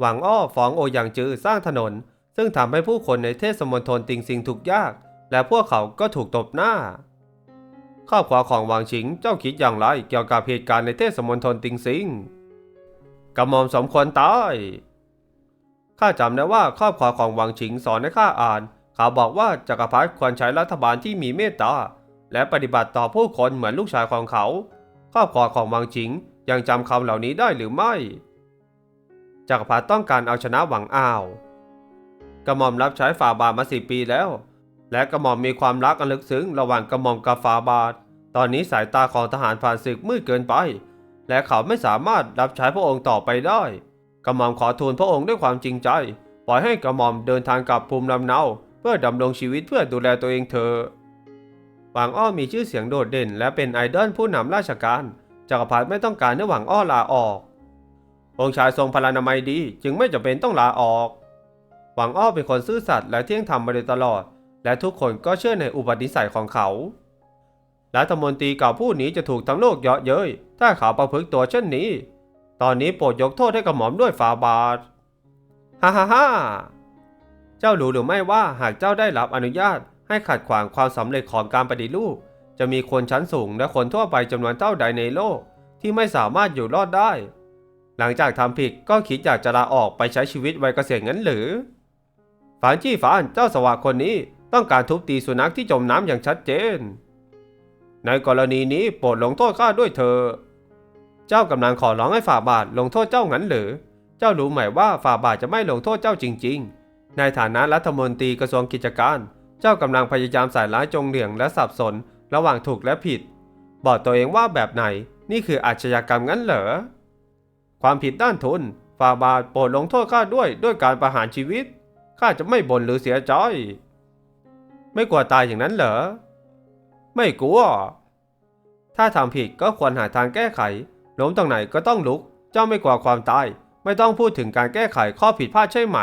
หวังอ้อฟองโอหยางจือสร้างถนน ซึ่งทำให้ผู้คนในเทศมณฑลติงซิงถูกยาก และพวกเขาก็ถูกตบหน้าครอบครัวของหวังชิงเจ้าคิดอย่างไรเกี่ยวกับเหตุการณ์ในเทศมณฑลติงซิงกระหม่อมสมควรตายข้าจำได้ว่าครอบครัวของหวังชิงสอนให้ข้าอ่าน เขาบอกว่าจักรพรรดิควรใช้รัฐบาลที่มีเมตตา และปฏิบัติต่อผู้คนเหมือนลูกชายของเขา ครอบครัวของหวังชิงยังจำคำเหล่านี้ได้หรือไม่ จักรพรรดิต้องการเอาชนะหวังอ้าว กระหม่อมรับใช้ฝ่าบาทมาสิปีแล้ว และกระหม่อมมีความรักอันลึกซึ้งระหว่างกระหม่อมกับฝ่าบาท ตอนนี้สายตาของทหารผ่านศึกมืดเกินไป และเขาไม่สามารถรับใช้พระองค์ต่อไปได้ กระหม่อมขอทูลพระองค์ด้วยความจริงใจ ปล่อยให้กระหม่อมเดินทางกลับภูมิลำเนา เพื่อดำรงชีวิตเพื่อดูแลตัวเองเถอะหวังอ้อมีชื่อเสียงโดดเด่น และเป็นไอดอลผู้นำราชการจักรพรรดิไม่ต้องการให้หวังอ้อลาออก องค์ชายทรงพลานามัยดี จึงไม่จำเป็นต้องลาออก หวังอ้อเป็นคนซื่อสัตย์และเที่ยงธรรมมาโดยตลอด และทุกคนก็เชื่อในอุปนิสัยของเขารัฐมนตรีเก่าผู้นี้จะถูกทั้งโลกเยาะเย้ยถ้าเขาประพฤติตัวเช่นนี้ ตอนนี้โปรดยกโทษให้กระหม่อมด้วยฝาบาทฮ่าฮ่าฮ่าเจ้ารู้หรือไม่ว่าหากเจ้าได้รับอนุญาตให้ขัดขวางความสำเร็จของการปฏิรูป จะมีคนชั้นสูงและคนทั่วไปจำนวนเท่าใดในโลก ที่ไม่สามารถอยู่รอดได้ หลังจากทำผิดก็คิดอยากจะลาออกไปใช้ชีวิตวัยเกษียณงั้นหรือ ฝานจี้ฝานเจ้าสวะคนนี้ต้องการทุบตีสุนัขที่จมน้ำอย่างชัดเจน ในกรณีนี้โปรดลงโทษข้าด้วยเถอเจ้ากำลังขอร้องให้ฝ่าบาทลงโทษเจ้างั้นหรือ เจ้ารู้ไหมว่าฝ่าบาทจะไม่ลงโทษเจ้าจริง ๆ ในฐานะรัฐมนตรีกระทรวงกิจการ เจ้ากำลังพยายามใส่ร้ายจงเหลี่ยงและสับสน ระหว่างถูกและผิด บอกตัวเองว่าแบบไหน นี่คืออาชญากรรมงั้นเหรอ ความผิดด้านทุน ฝ่าบาทโปรดลงโทษข้าด้วยด้วยการประหารชีวิต ข้าจะไม่บ่นหรือเสียใจ ไม่กลัวตายอย่างนั้นเหรอ ไม่กลัว ถ้าทำผิดก็ควรหาทางแก้ไข ล้มตรงไหนก็ต้องลุก เจ้าไม่กลัวความตาย ไม่ต้องพูดถึงการแก้ไขข้อผิดพลาดใช่ไหม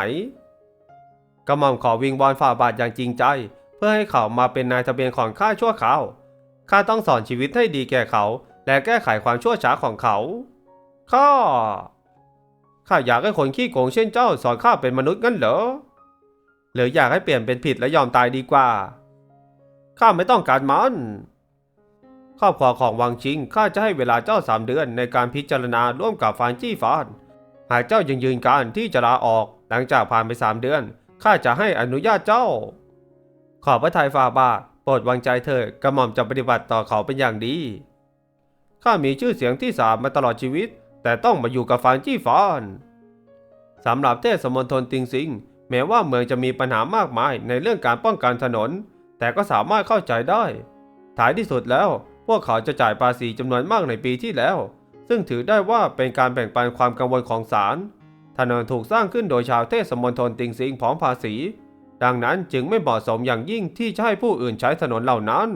กระหม่อมขอวิงวอนฝ่าบาทอย่างจริงใจ เพื่อให้เขามาเป็นนายทะเบียนของข้าชั่วคราว ข้าต้องสอนชีวิตให้ดีแก่เขา และแก้ไขความชั่วช้าของเขา ข้า ข้าอยากให้คนขี้โกงเช่นเจ้าสอนข้าเป็นมนุษย์งั้นเหรอ หรืออยากให้เปลี่ยนเป็นผิดและยอมตายดีกว่า ข้าไม่ต้องการมัน ครอบครัวของวังชิงข้าจะให้เวลาเจ้าสามเดือนในการพิจารณาร่วมกับฟานจี้ฟาน หากเจ้ายังยืนการที่จะลาออก หลังจากผ่านไปสามเดือนข้าจะให้อนุญาตเจ้า ขอบพระทัยฝ่าบาทโปรดวางใจเถิดกระหม่อมจะปฏิบัติต่อเขาเป็นอย่างดี ข้ามีชื่อเสียงที่สามมาตลอดชีวิต แต่ต้องมาอยู่กับฟานจี้ฟานสำหรับเทศมณฑลติงซิง แม้ว่าเมืองจะมีปัญหามากมายในเรื่องการป้องกันถนน แต่ก็สามารถเข้าใจได้ท้ายที่สุดแล้ว พวกเขาจะจ่ายภาษีจำนวนมากในปีที่แล้ว ซึ่งถือได้ว่าเป็นการแบ่งปันความกังวลของศาลถนนถูกสร้างขึ้นโดยชาวเทศมณฑลติงซิงพร้อมภาษี ดังนั้นจึงไม่เหมาะสมอย่างยิ่งที่จะให้ผู้อื่นใช้ถนนเหล่านั้น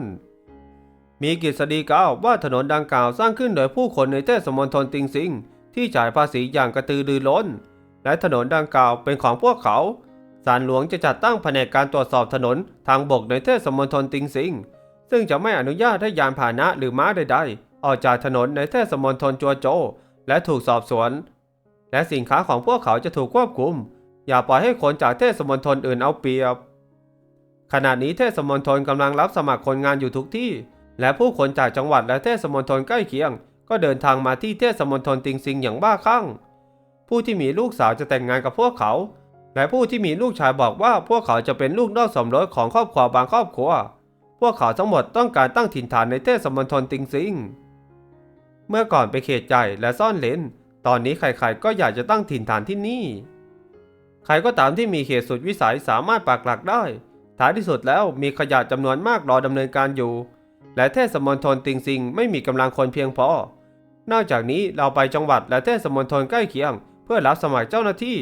มีกฤษฎีกล่าวว่าถนนดังกล่าวสร้างขึ้นโดยผู้คนในเทศมณฑลติงซิงที่จ่ายภาษีอย่างกระตือรือร้น และถนนดังกล่าวเป็นของพวกเขาศาลหลวงจะจัดตั้งแผนกการตรวจสอบถนนทางบกในเทศมณฑลติงซิง ซึ่งจะไม่อนุญาตให้ยานพาหนะหรือม้าใดๆ ออกจากถนนในเทศมณฑลจัวโจ และถูกสอบสวน และสินค้าของพวกเขาจะถูกควบคุม อย่าปล่อยให้คนจากเทศมณฑลอื่นเอาเปรียบ ขณะนี้เทศมณฑลกำลังรับสมัครคนงานอยู่ทุกที่ และผู้คนจากจังหวัดและเทศมณฑลใกล้เคียง ก็เดินทางมาที่เทศมณฑลติงซิงอย่างบ้าคลั่ง ผู้ที่มีลูกสาวจะแต่งงานกับพวกเขา และผู้ที่มีลูกชายบอกว่าพวกเขาจะเป็นลูกนอกสมรสของครอบครัวบางครอบครัว พวกเขาทั้งหมดต้องการตั้งถิ่นฐานในเทศมณฑลติงซิง เมื่อก่อนไปนเขตใหญ่และซ่อนเลนตอนนี้ใครๆก็อยากจะตั้งถิ่นฐานที่นี่ ใครก็ตามที่มีเขตสุดวิสัยสามารถปักหลักได้ ท้ายที่สุดแล้วมีขยะจำนวนมากรอดำเนินการอยู่ และเทศมณฑลติงซิงไม่มีกำลังคนเพียงพอ นอกจากนี้เราไปจังหวัดและเทศมณฑลใกล้เคียง เพื่อรับสมัครเจ้าหน้าที่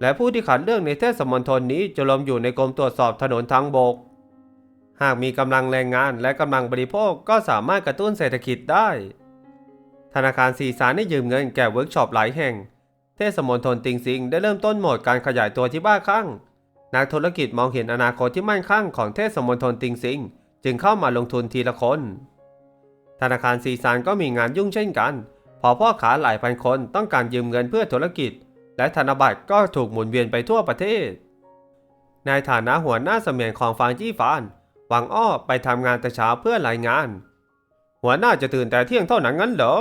และผู้ที่ขัดเรื่องในเทศมณฑลนี้จะรวมอยู่ในกรมตรวจสอบถนนทางบก หากมีกำลังแรงงานและกำลังบริโภคก็สามารถกระตุ้นเศรษฐกิจได้ ธนาคารสีสารได้ยืมเงินแก่เวิร์กช็อปหลายแห่ง เทศมณฑลติงซิงได้เริ่มต้นโหมดการขยายตัวที่บ้าคลั่งนักธุรกิจมองเห็นอนาคตที่มั่นคงของเทศมณฑลติงซิง จึงเข้ามาลงทุนทีละคน ธนาคารซีซานก็มีงานยุ่งเช่นกัน พอพ่อค้าหลายพันคนต้องการยืมเงินเพื่อธุรกิจ และธนบัตรก็ถูกหมุนเวียนไปทั่วประเทศ ในฐานะหัวหน้าเสมียนของฟางจี้ฟานหวังอ้อไปทำงานแต่เช้าเพื่อรายงาน หัวหน้าจะตื่นแต่เที่ยงเท่านั้นงั้นเหรอ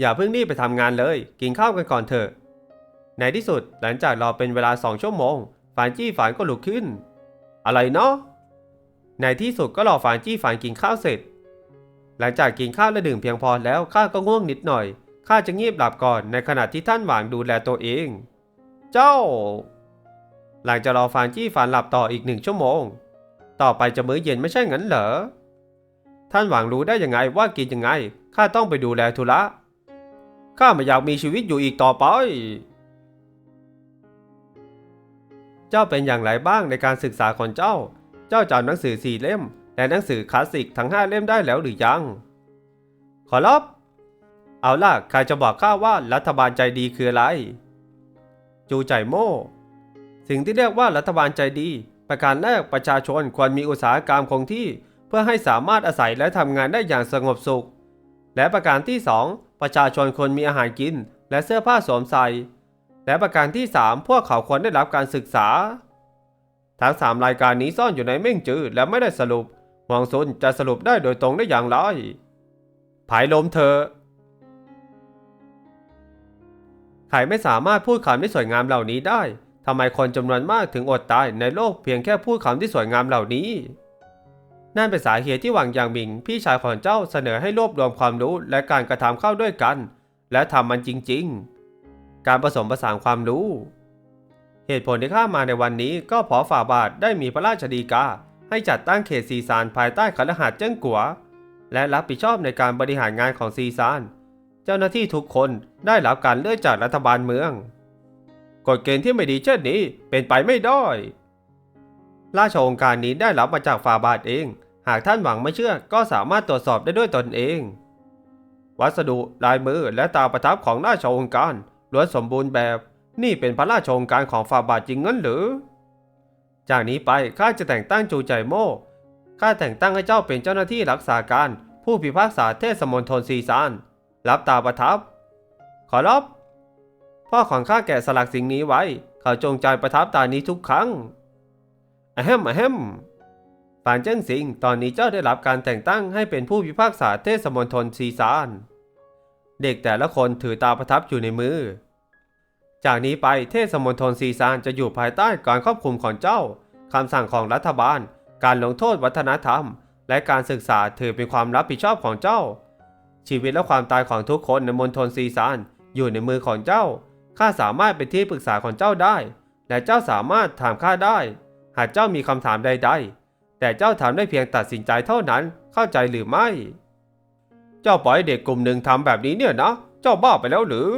อย่าเพิ่งรีบไปทำงานเลย กินข้าวกันก่อนเถอะ ในที่สุดหลังจากรอเป็นเวลาสองชั่วโมงฟานจี้ฟานก็ลุกขึ้น อะไรเนาะ ในที่สุดก็รอฟานจี้ฟานกินข้าวเสร็จ หลังจากกินข้าวและดื่มเพียงพอแล้วข้าก็ง่วงนิดหน่อยข้าจะงีบหลับก่อนในขณะที่ท่านหวางดูแลตัวเอง เจ้า หลังจากรอฟานจี้ฟานหลับต่ออีกหนึ่งชั่วโมง ต่อไปจะมื้อเย็นไม่ใช่งั้นเหรอ ท่านหวังรู้ได้ยังไงว่ากินยังไง ข้าต้องไปดูแลธุระ ข้าไม่อยากมีชีวิตอยู่อีกต่อไป เจ้าเป็นอย่างไรบ้างในการศึกษาของเจ้า เจ้าจำหนังสือสี่เล่มและหนังสือคลาสสิกทั้งห้าเล่มได้แล้วหรือยัง ขอรับเอาล่ะใครจะบอกข้าว่ารัฐบาลใจดีคืออะไร จูใจโม่ สิ่งที่เรียกว่ารัฐบาลใจดี ประการแรกประชาชนควรมีอุตสาหกรรมคงที่ เพื่อให้สามารถอาศัยและทำงานได้อย่างสงบสุข และประการที่ 2 ประชาชนควรมีอาหารกิน และเสื้อผ้าสวมใส่ และประการที่ 3 พวกเขาควรได้รับการศึกษา ทั้ง3รายการนี้ซ่อนอยู่ในเม่งจือและไม่ได้สรุปหวังซุนจะสรุปได้โดยตรงได้อย่างไรผายลมเธอะใครไม่สามารถพูดคำที่สวยงามเหล่านี้ได้ทำไมคนจำนวนมากถึงอดตายในโลกเพียงแค่พูดคำที่สวยงามเหล่านี้ นั่นเป็นสาเหตุที่หวังอย่างมิง พี่ชายของเจ้าเสนอให้รวบรวมความรู้และการกระทำเข้าด้วยกัน และทำมันจริง ๆ การผสมผสานความรู้ เหตุผลที่ข้ามาในวันนี้ก็เพราะฝ่าบาทได้มีพระราชดีกา ให้จัดตั้งเขตซีซานภายใต้คฤหาสน์เจิ้งกัว และรับผิดชอบในการบริหารงานของซีซาน เจ้าหน้าที่ทุกคนได้รับการเลือกจากรัฐบาลเมือง กฎเกณฑ์ที่ไม่ดีเช่นนี้เป็นไปไม่ได้ ราชองค์การนี้ได้รับมาจากฝ่าบาทเอง หากท่านหวังไม่เชื่อก็สามารถตรวจสอบได้ด้วยตนเอง วัสดุลายมือและตาประทับของราชองค์การล้วนสมบูรณ์แบบ นี่เป็นพระราชองค์การของฝ่าบาทจริงงั้นหรือ จากนี้ไปข้าจะแต่งตั้งจูใจโม่ข้าแต่งตั้งให้เจ้าเป็นเจ้าหน้าที่รักษาการ ผู้พิพากษาเทศมนตรซีซาน รับตาประทับ ขอรับพ่อของข้าแกะสลักสิ่งนี้ไว้ เขาจงใจประทับตานี้ทุกครั้งอะแฮมอะแฮมฝานเจิ้งสิงตอนนี้เจ้าได้รับการแต่งตั้งให้เป็นผู้พิพากษาเทศมนตรซีซาน เด็กแต่ละคนถือตาประทับอยู่ในมือ จากนี้ไปเทศมนตรซีซานจะอยู่ภายใต้การควบคุมของเจ้าคำสั่งของรัฐบาล การลงโทษวัฒนธรรม และการศึกษาถือเป็นความรับผิดชอบของเจ้า ชีวิตและความตายของทุกคนในมณฑลซีซานอยู่ในมือของเจ้า ข้าสามารถเป็นที่ปรึกษาของเจ้าได้ และเจ้าสามารถถามข้าได้ หากเจ้ามีคำถามใด ๆ แต่เจ้าทำได้เพียงตัดสินใจเท่านั้น เข้าใจหรือไม่ เจ้าปล่อยเด็กกลุ่มหนึ่งทำแบบนี้เนี่ยนะ เจ้าบ้าไปแล้วหรือ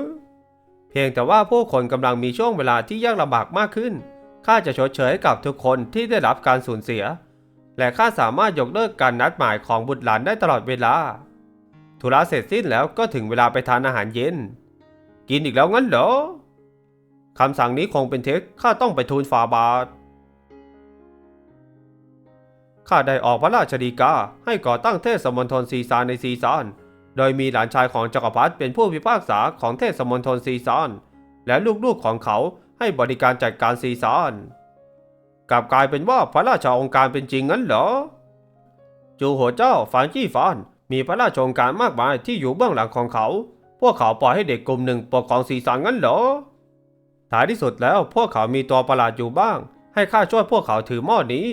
เพียงแต่ว่าผู้คนกำลังมีช่วงเวลาที่ยากลำบากมากขึ้น ข้าจะชดเชยให้กับทุกคนที่ได้รับการสูญเสีย และข้าสามารถยกเลิกการนัดหมายของบุตรหลานได้ตลอดเวลา ธุระเสร็จสิ้นแล้วก็ถึงเวลาไปทานอาหารเย็น กินอีกแล้วงั้นเหรอคำสั่งนี้คงเป็นเท็จข้าต้องไปทูลฝ่าบาทข้าได้ออกพระราชดีกาให้ก่อตั้งเทศมณฑลซีซานในซีซาน โดยมีหลานชายของจักรพรรดิเป็นผู้พิพากษาของเทศมณฑลซีซานและลูกๆของเขาให้บริการจัดการซีซานกลับกลายเป็นว่าพระราชาองค์การเป็นจริงงั้นเหรอ จูหัวเจ้าฟานจี้ฟานมีพระราชองค์การมากมายที่อยู่เบื้องหลังของเขา พวกเขาปล่อยให้เด็กกลุ่มหนึ่งปกครองซีซานงั้นเหรอท้ายที่สุดแล้วพวกเขามีตัวประหลาดอยู่บ้าง ให้ข้าช่วยพวกเขาถือหม้อนี้